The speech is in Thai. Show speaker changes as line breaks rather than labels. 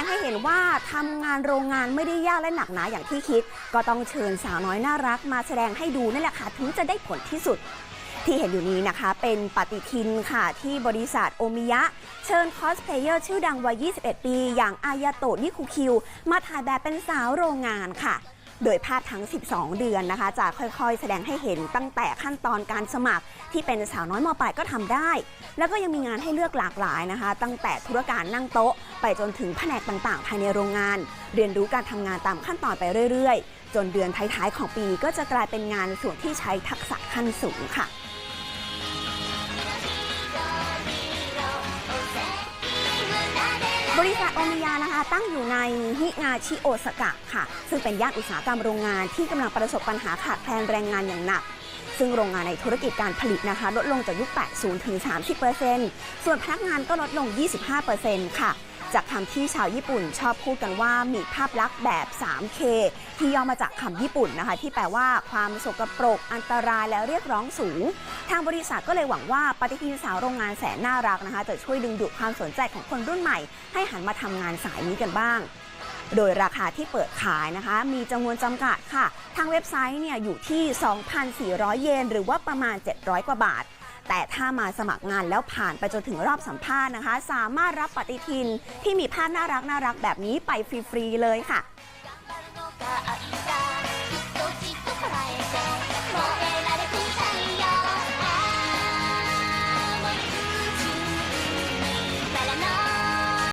งให้เห็นว่าทำงานโรงงานไม่ได้ยากและหนักหนาอย่างที่คิด ก็ต้องเชิญสาวน้อยน่ารักมาแสดงให้ดูนั่นแหละค่ะถึงจะได้ผลที่สุด ที่เห็นอยู่นี้นะคะ เป็นปฏิทินค่ะที่บริษัทโอมิยะ เชิญคอสเพลเยอร์ชื่อดังวัย 21 ปี อย่างอายาโตะนิคุคิว มาถ่ายแบบเป็นสาวโรงงานค่ะ โดยภาพทั้ง 12 เดือนนะคะ จะค่อยๆ แสดงให้เห็นตั้งแต่ขั้นตอนการสมัครที่เป็นสาวน้อยมปลายก็ทำได้ แล้วก็ยังมีงานให้เลือกหลากหลายนะคะ ตั้งแต่ธุรการนั่งโต๊ะ ไปจนถึงแผนกต่างๆ ภายในโรงงาน เรียนรู้การทำงานตามขั้นตอนไปเรื่อยๆ จนเดือนท้ายๆ ของปีก็จะกลายเป็นงานส่วนที่ใช้ทักษะขั้นสูงค่ะ บริษัทโอมิยานะคะ ตั้งอยู่ในฮิงาชิโอสกะค่ะ ซึ่งเป็นย่านอุตสาหกรรมโรงงานที่กำลังประสบปัญหาขาดแคลนแรงงานอย่างหนัก ซึ่งโรงงานในธุรกิจการผลิตนะคะ ลดลงจากยุค 80 ถึง 30 ส่วนพนักงานก็ลดลง 25 ค่ะจากคำที่ชาวญี่ปุ่นชอบพูดกันว่ามีภาพลักษณ์แบบ 3K ที่ย่อมาจากคำญี่ปุ่นนะคะ ที่แปลว่าความสกปรกอันตรายและเรียกร้องสูง ทางบริษัทก็เลยหวังว่าปฏิทินสาวโรงงานแสนน่ารักนะคะ จะช่วยดึงดูดความสนใจของคนรุ่นใหม่ ให้หันมาทำงานสายนี้กันบ้าง โดยราคาที่เปิดขายนะคะ มีจำนวนจำกัดค่ะ ทางเว็บไซต์เนี่ยอยู่ที่ 2,400 เยน หรือว่าประมาณ 700 กว่าบาทแต่ถ้ามาสมัครงานแล้วผ่านไปจนถึงรอบสัมภาษณ์นะคะ สามารถรับปฏิทินที่มีภาพน่ารักน่ารักแบบนี้ไปฟรี ๆ เลยค่ะ